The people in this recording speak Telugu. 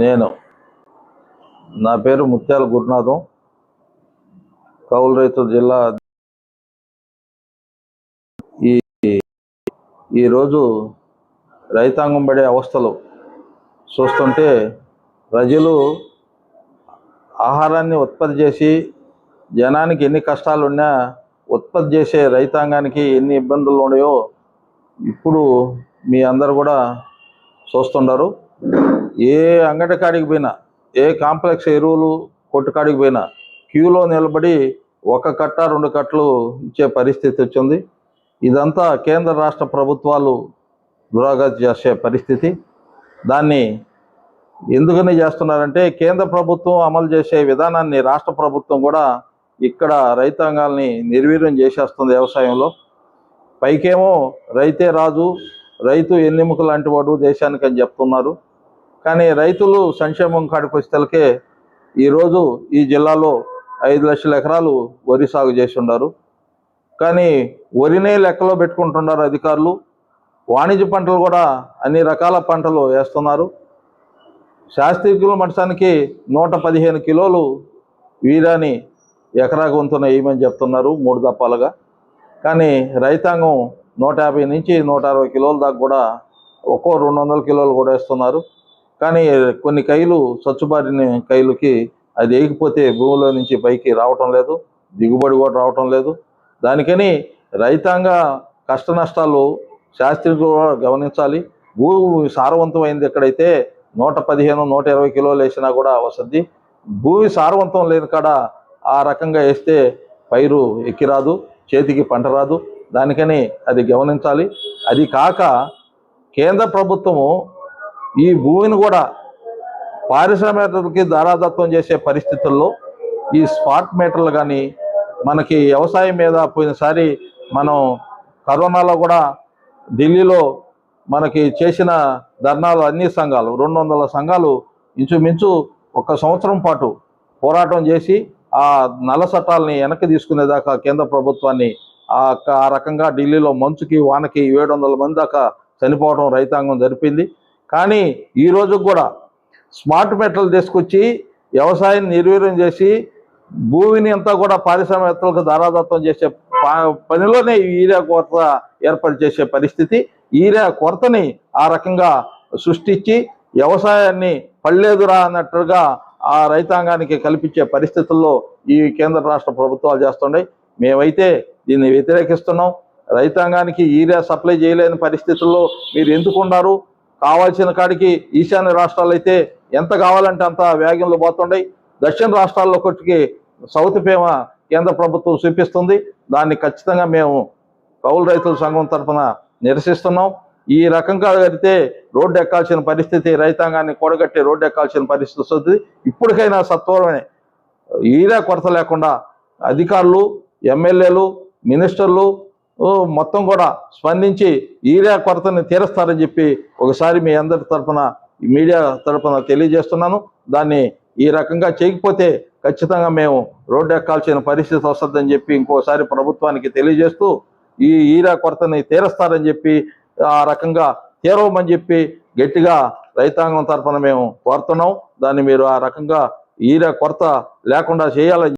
నేను. నా పేరు ముత్యాల గురునాథం. కౌలు రైతు జిల్లా ఈ ఈరోజు రైతాంగం పడే అవస్థలు చూస్తుంటే ప్రజలు ఆహారాన్ని ఉత్పత్తి చేసి జనానికి ఎన్ని కష్టాలు ఉన్నా ఉత్పత్తి చేసే రైతాంగానికి ఎన్ని ఇబ్బందులు ఉన్నాయో ఇప్పుడు మీ అందరు కూడా చూస్తుండారు. ఏ అంగడి కాడికి పోయినా ఏ కాంప్లెక్స్ ఎరువులు కొట్టు కాడికి పోయినా క్యూలో నిలబడి ఒక కట్ట రెండు కట్టలు ఇచ్చే పరిస్థితి వచ్చింది. ఇదంతా కేంద్ర రాష్ట్ర ప్రభుత్వాలు దురాగతి చేసే పరిస్థితి. దాన్ని ఎందుకని చేస్తున్నారంటే కేంద్ర ప్రభుత్వం అమలు చేసే విధానాన్ని రాష్ట్ర ప్రభుత్వం కూడా ఇక్కడ రైతాంగాల్ని నిర్వీర్యం చేసేస్తుంది వ్యవసాయంలో. పైకేమో రైతే రాజు రైతు ఎన్నెముక లాంటి వాడు దేశానికి అని చెప్తున్నారు. కానీ రైతులు సంక్షేమం కాడికి వచ్చేసరికి ఈరోజు ఈ జిల్లాలో ఐదు లక్షల ఎకరాలు వరి సాగు చేసి ఉన్నారు కానీ వరినే లెక్కలో పెట్టుకుంటున్నారు అధికారులు. వాణిజ్య పంటలు కూడా అన్ని రకాల పంటలు వేస్తున్నారు. శాస్త్రీకుల మఠానికి నూట పదిహేను కిలోలు వీరాని ఎకరాకు వంతున వేయమని చెప్తున్నారు మూడు దప్పాలుగా కానీ రైతాంగం నూట యాభై నుంచి నూట అరవై కిలోల దాకా కూడా ఒక్కో రెండు వందల కిలోలు కూడా వేస్తున్నారు. కానీ కొన్ని కైలు స్వచ్ఛబారిన కైలుకి అది వేయకపోతే భూమిలో నుంచి పైకి రావటం లేదు దిగుబడి కూడా రావటం లేదు. దానికని రైతాంగ కష్ట నష్టాలు శాస్త్రి కూడా గమనించాలి. భూమి సారవంతమైంది ఎక్కడైతే నూట పదిహేను నూట ఇరవై కిలోలు వేసినా కూడా వస్తుంది భూమి సారవంతం లేని కాడ ఆ రకంగా వేస్తే పైరు ఎక్కిరాదు చేతికి పంట రాదు. దానికని అది గమనించాలి. అది కాక కేంద్ర ప్రభుత్వము ఈ భూమిని కూడా పారిశ్రామికకి దారాదత్వం చేసే పరిస్థితుల్లో ఈ స్పాట్ మీటర్లు కానీ మనకి వ్యవసాయం మీద పోయినసారి మనం కరోనాలో కూడా ఢిల్లీలో మనకి చేసిన ధర్నాలు అన్ని సంఘాలు రెండు వందల సంఘాలు ఇంచుమించు ఒక సంవత్సరం పాటు పోరాటం చేసి ఆ నల్ల చట్టాలని వెనక్కి తీసుకునేదాకా కేంద్ర ప్రభుత్వాన్ని ఆ రకంగా ఢిల్లీలో మంచుకి వానకి ఏడు వందల మంది దాకా చనిపోవడం రైతాంగం జరిపింది. కానీ ఈ రోజు కూడా స్మార్ట్ మెటల్ తీసుకొచ్చి వ్యవసాయం నిర్వీర్యం చేసి భూమిని అంతా కూడా పారిశ్రామికలకు దారాదత్వం చేసే ప- పనిలోనే ఈరియా కొరత ఏర్పాటు చేసే పరిస్థితి. ఈరియా కొరతని ఆ రకంగా సృష్టించి వ్యవసాయాన్ని పళ్ళేదురా అన్నట్టుగా ఆ రైతాంగానికి కల్పించే పరిస్థితుల్లో ఈ కేంద్ర రాష్ట్ర ప్రభుత్వాలు చేస్తున్నాయి. మేమైతే దీన్ని వ్యతిరేకిస్తున్నాం. రైతాంగానికి ఈరియా సప్లై చేయలేని పరిస్థితుల్లో మీరు ఎందుకు ఉన్నారు? కావాల్సిన కాడికి ఈశాన్య రాష్ట్రాలు అయితే ఎంత కావాలంటే అంత వేగంలో పోతుండయి దక్షిణ రాష్ట్రాల్లో కొట్టుకి సౌత్ పేమ కేంద్ర ప్రభుత్వం చూపిస్తుంది. దాన్ని ఖచ్చితంగా మేము కౌలు రైతుల సంఘం తరఫున నిరసిస్తున్నాం. ఈ రకంగా అయితే రోడ్డు ఎక్కాల్సిన పరిస్థితి రైతాంగాన్ని కూడగట్టి రోడ్డు ఎక్కాల్సిన పరిస్థితి వస్తుంది. ఇప్పటికైనా సత్వరమే. ఈరా కొరత లేకుండా అధికారులు ఎమ్మెల్యేలు మినిస్టర్లు మొత్తం కూడా స్పందించి ఈరియా కొరతని తీరుస్తారని చెప్పి ఒకసారి మీ అందరి తరఫున మీడియా తరపున తెలియజేస్తున్నాను. దాన్ని ఈ రకంగా చేయకపోతే ఖచ్చితంగా మేము రోడ్డు ఎక్కాల్సిన పరిస్థితి వస్తుందని చెప్పి ఇంకోసారి ప్రభుత్వానికి తెలియజేస్తూ ఈ ఈరా కొరతని తీరుస్తారని చెప్పి ఆ రకంగా తీరవమని చెప్పి గట్టిగా రైతాంగం తరఫున మేము కోరుతున్నాం. దాన్ని మీరు ఆ రకంగా ఈరా కొరత లేకుండా చేయాలని